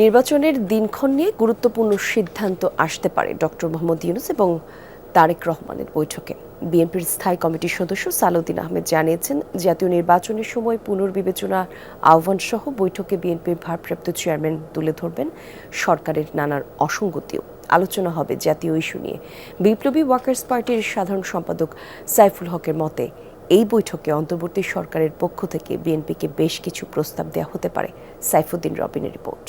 নির্বাচনের দিনক্ষণ নিয়ে গুরুত্বপূর্ণ সিদ্ধান্ত আসতে পারে ডক্টর মোহাম্মদ ইউনুস এবং তারেক রহমানের বৈঠকে। বিএনপির স্থায়ী কমিটির সদস্য সালাউদ্দিন আহমেদ জানিয়েছেন, জাতীয় নির্বাচনের সময় পুনর্বিবেচনা আহ্বান সহ বৈঠকে বিএনপির ভারপ্রাপ্ত চেয়ারম্যান তুলে ধরবেন সরকারের নানার অসঙ্গতিও। আলোচনা হবে জাতীয় ইস্যু নিয়ে। বিপ্লবী ওয়ার্কার্স পার্টির সাধারণ সম্পাদক সাইফুল হকের মতে, এই বৈঠকে অন্তর্বর্তী সরকারের পক্ষ থেকে বিএনপিকে বেশ কিছু প্রস্তাব দেওয়া হতে পারে। সাইফুদ্দিন রবিনের রিপোর্ট।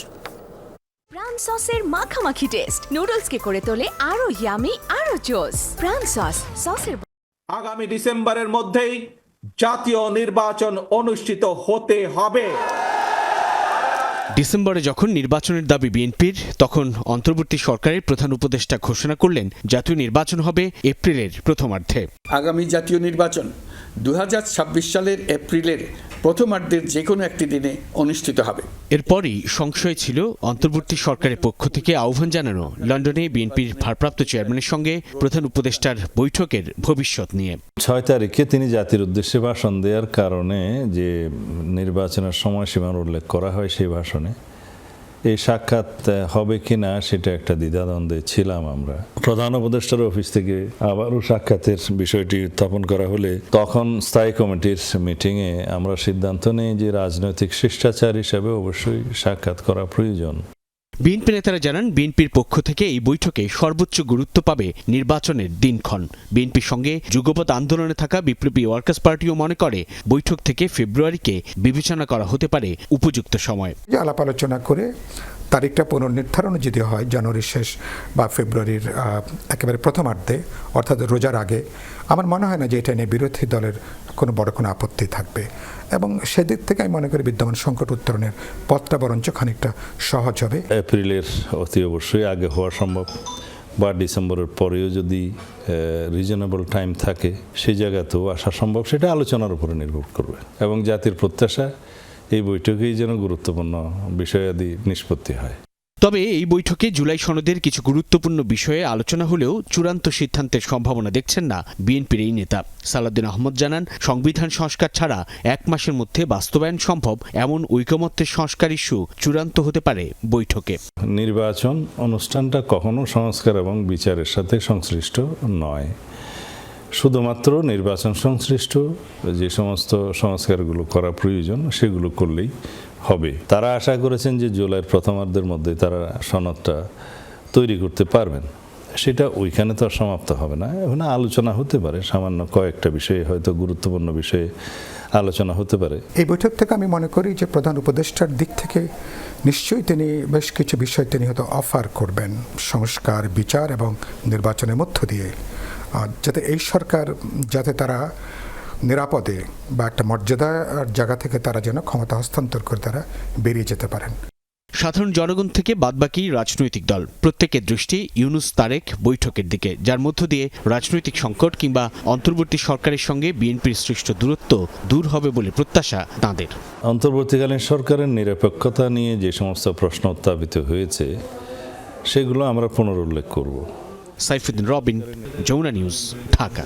সসের মাখামাখি টেস্ট নুডলসকে করে তোলে আরও ইয়ামি আরও জোস প্রাণ সস সসের আগামী ডিসেম্বরের মধ্যেই জাতীয় নির্বাচন অনুষ্ঠিত হতে হবে। ডিসেম্বরে যখন নির্বাচনের দাবি বিএনপির তখন অন্তর্বর্তী সরকারের প্রধান উপদেষ্টা ঘোষণা করলেন জাতীয় নির্বাচন হবে এপ্রিলের প্রথমার্ধে। আগামী জাতীয় নির্বাচন দু হাজার ছাব্বিশ সালের এপ্রিলের প্রথমার্ধের যে কোনো একটি দিনে অনুষ্ঠিত হবে। এরপরই সংশয় ছিল অন্তর্বর্তী সরকারের পক্ষ থেকে আহ্বান জানানো লন্ডনে বিএনপির ভারপ্রাপ্ত চেয়ারম্যানের সঙ্গে প্রধান উপদেষ্টার বৈঠকের ভবিষ্যৎ নিয়ে। ছয় তারিখে তিনি জাতির উদ্দেশ্যে ভাষণ দেওয়ার কারণে যে নির্বাচনের সময়সীমার উল্লেখ করা হয় সেই ভাষণে এই সাক্ষাৎ হবে কি না সেটা একটা দ্বিধাদ্বন্দ্বে ছিলাম আমরা। প্রধান উপদেষ্টার অফিস থেকে আবারও সাক্ষাতের বিষয়টি উত্থাপন করা হলে তখন স্থায়ী কমিটির মিটিংয়ে আমরা সিদ্ধান্ত নিই যে রাজনৈতিক শিষ্টাচার হিসাবে অবশ্যই সাক্ষাৎ করা প্রয়োজন। বিএনপি নেতারা জানান, বিএনপির পক্ষ থেকে এই বৈঠকে সর্বোচ্চ গুরুত্ব পাবে নির্বাচনের দিনক্ষণ। বিএনপির সঙ্গে যুগপৎ আন্দোলনে থাকা বিপ্লবী ওয়ার্কার্স পার্টিও মনে করে, বৈঠক থেকে ফেব্রুয়ারিকে বিবেচনা করা হতে পারে উপযুক্ত সময়। আলাপ আলোচনা করে তারিখটা পুনর্নির্ধারণ যদি হয়, জানুয়ারির শেষ বা ফেব্রুয়ারির একেবারে প্রথমার্ধে, অর্থাৎ রোজার আগে, আমার মনে হয় না যে এটা নিয়ে বিরোধী দলের কোনো বড় কোনো আপত্তি থাকবে। এবং সেদিক থেকে আমি মনে করি বিদ্যমান সংকট উত্তরণের পথটা বরঞ্চ খানিকটা সহজ হবে। এপ্রিলের অতি অবশ্যই আগে হওয়া সম্ভব বা ডিসেম্বরের পরেও যদি রিজনেবল টাইম থাকে সেই জায়গাতেও আসা সম্ভব, সেটা আলোচনার উপরে নির্ভর করবে। এবং জাতির প্রত্যাশা এই বৈঠকেই যেন গুরুত্বপূর্ণ বিষয়াদি নিষ্পত্তি হয়। তবে এই বৈঠকে জুলাই সনদের কিছু গুরুত্বপূর্ণ বিষয়ে আলোচনা হলেও চূড়ান্ত সিদ্ধান্তের সম্ভাবনা দেখছেন না বিএনপির এই নেতা। সালাউদ্দিন আহমদ জানান সংবিধান সংস্কার ছাড়া এক মাসের মধ্যে বাস্তবায়ন সম্ভব এমন ঐকমত্যের সংস্কার ইস্যু চূড়ান্ত হতে পারে বৈঠকে। নির্বাচন অনুষ্ঠানটা কখনো সংস্কার এবং বিচারের সাথে সংশ্লিষ্ট নয়। শুধুমাত্র নির্বাচন সংশ্লিষ্ট, যে সমস্ত সংস্কারগুলো করা প্রয়োজন, সেগুলো করলেই হবে। তারা আশা করেছেন যে জুলাইয়ের প্রথমার্ধের মধ্যে তারা সনদটা তৈরি করতে পারবেন। সেটা ওইখানে তো আর সমাপ্ত হবে না। ওখানে আলোচনা হতে পারে, সামান্য কয়েকটা বিষয়ে হয়তো গুরুত্বপূর্ণ বিষয়ে আলোচনা হতে পারে। এই বৈঠক থেকে আমি মনে করি যে প্রধান উপদেষ্টার দিক থেকে নিশ্চয়ই তিনি বেশ কিছু বিষয় তিনি হয়তো অফার করবেন। সংস্কার, বিচার এবং নির্বাচনের মধ্য দিয়ে। যাতে এই সরকার যাতে তারা নিরাপদে বা একটা মর্যাদার জায়গা থেকে তারা যেন ক্ষমতা হস্তান্তর করে তারা বেরিয়ে যেতে পারেন। সাধারণ জনগণ থেকে বাদবাকি রাজনৈতিক দল প্রত্যেকের দৃষ্টি ইউনুস তারেক বৈঠকের দিকে যার মধ্য দিয়ে রাজনৈতিক সংকট কিংবা অন্তর্বর্তী সরকারের সঙ্গে বিএনপির সৃষ্ট দূরত্ব দূর হবে বলে প্রত্যাশা তাঁদের। অন্তর্বর্তীকালীন সরকারের নিরপেক্ষতা নিয়ে যে সমস্ত প্রশ্ন উত্থাপিত হয়েছে সেগুলো আমরা পুনরুল্লেখ করব। সাইফুদ্দিন রবিন যমুনা নিউজ ঢাকা।